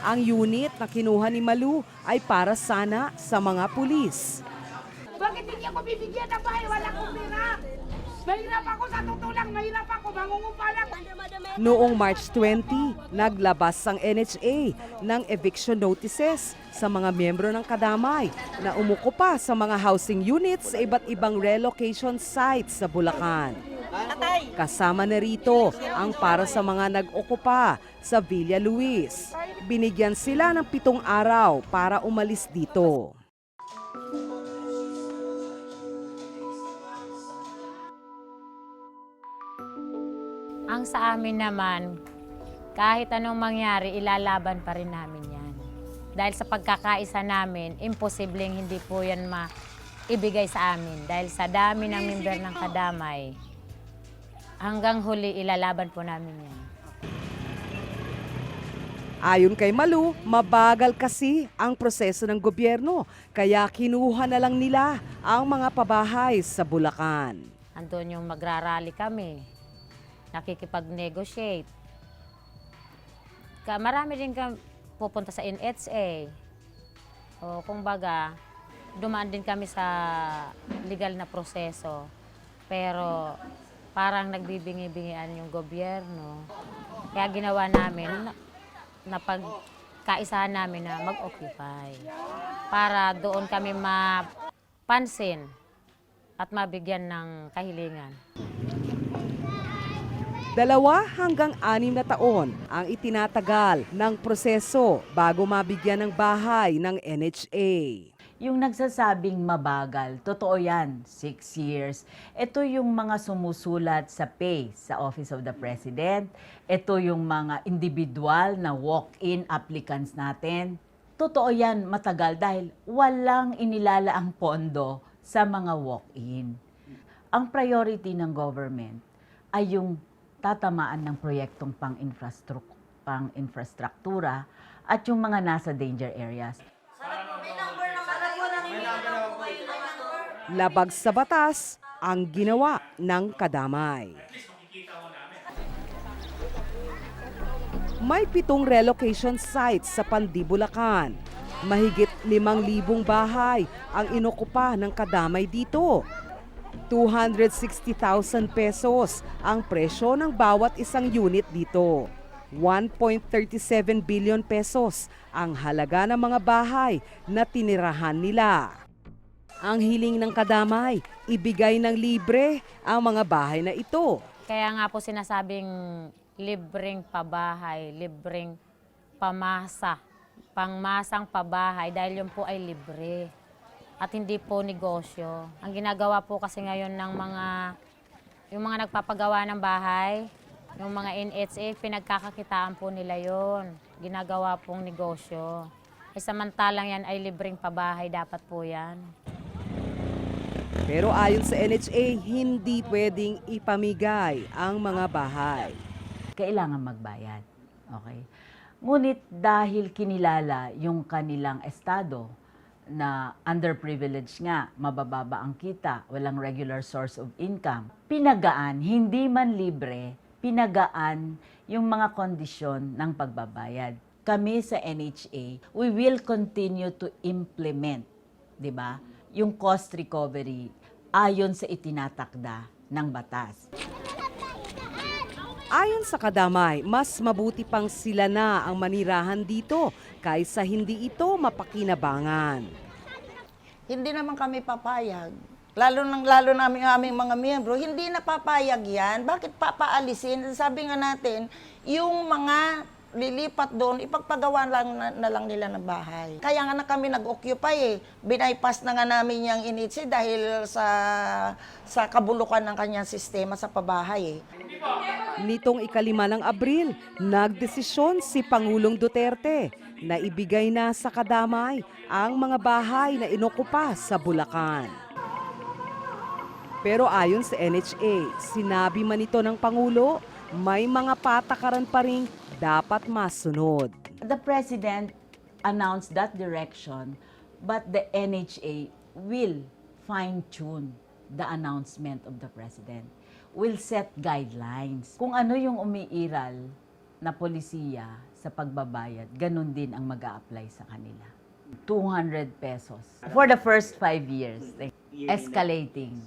Ang unit na kinuha ni Malu ay para sana sa mga pulis. Bakit hindi ako bibigyan ng bahay? Wala akong pera. Mahirap ako sa totoo lang. Mahirap ako. Mangungumpa lang. Noong March 20, naglabas ang NHA ng eviction notices sa mga miyembro ng kadamay na umukupa sa mga housing units sa iba't ibang relocation sites sa Bulacan. Kasama na rito ang para sa mga nag-okupa sa Villa Luis. Binigyan sila ng pitong araw para umalis dito. Ang sa amin naman, kahit anong mangyari, ilalaban pa rin namin yan. Dahil sa pagkakaisa namin, imposibleng hindi po yan maibigay sa amin. Dahil sa dami ng member ng kadamay, hanggang huli ilalaban po namin yan. Ayon kay Malu, mabagal kasi ang proseso ng gobyerno kaya kinuha na lang nila ang mga pabahay sa Bulacan. Andun yung magrarally kami, nakikipag-negotiate. Ka, marami din kami pupunta sa NHA. O kung baga, dumaan din kami sa legal na proseso. Pero parang nagbibingi-bingian yung gobyerno. Kaya ginawa namin na, na pagkaisahan namin na mag-occupy. Para doon kami mapansin at mabigyan ng kahilingan. Dalawa hanggang anim na taon ang itinatagal ng proseso bago mabigyan ng bahay ng NHA. Yung nagsasabing mabagal, totoo yan, six years. Ito yung mga sumusulat sa pay sa Office of the President. Ito yung mga individual na walk-in applicants natin. Totoo yan, matagal dahil walang inilalaang pondo sa mga walk-in. Ang priority ng government ay yung tatamaan ng proyektong pang-infrastruktura, pang-infrastruktura at yung mga nasa danger areas. Labag sa batas ang ginawa ng kadamay. May pitong relocation sites sa Pandibulacan. Mahigit limang libong bahay ang inokupa ng kadamay dito. 260,000 pesos ang presyo ng bawat isang unit dito. 1.37 billion pesos ang halaga ng mga bahay na tinirahan nila. Ang hiling ng kadamay, ibigay ng libre ang mga bahay na ito. Kaya nga po sinasabing libreng pabahay, libreng pamasa, pangmasang pabahay dahil yun po ay libre at hindi po negosyo. Ang ginagawa po kasi ngayon ng mga yung mga nagpapagawa ng bahay, yung mga NHA, pinagkakakitaan po nila yon. Ginagawa pong negosyo. Eh, samantalang yan ay libreng pabahay, dapat po yan. Pero ayon sa NHA, hindi pwedeng ipamigay ang mga bahay. kailangan magbayad. Okay? Ngunit dahil kinilala yung kanilang estado na underprivileged nga, mabababa ang kita, walang regular source of income, pinagaan, hindi man libre, pinagaan yung mga kondisyon ng pagbabayad. Kami sa NHA, we will continue to implement, 'di ba? Yung cost recovery ayon sa itinatakda ng batas. Ayon sa kadamay, mas mabuti pang sila na ang manirahan dito kaysa hindi ito mapakinabangan. hindi naman kami papayag. Lalo nang lalo namin aming mga miyembro, hindi na papayag yan. Bakit papaalisin? Sabi nga natin, yung mga lilipat doon, ipagpagawa lang na, na lang nila ng bahay. Kaya nga na kami nag-occupy eh. Binaypass na nga namin yung initsi dahil sa sa kabulukan ng kanyang sistema sa pabahay eh. Nitong ikalima ng Abril, nagdesisyon si Pangulong Duterte na ibigay na sa kadamay ang mga bahay na inokupa sa Bulacan. Pero ayon sa NHA, sinabi man ito ng Pangulo, may mga patakaran pa rin dapat masunod. the president announced that direction, but the NHA will fine-tune the announcement of the president. Will set guidelines. Kung ano yung umiiral na polisiya sa pagbabayad, ganun din ang mag apply sa kanila. 200 pesos for the first five years. Escalating.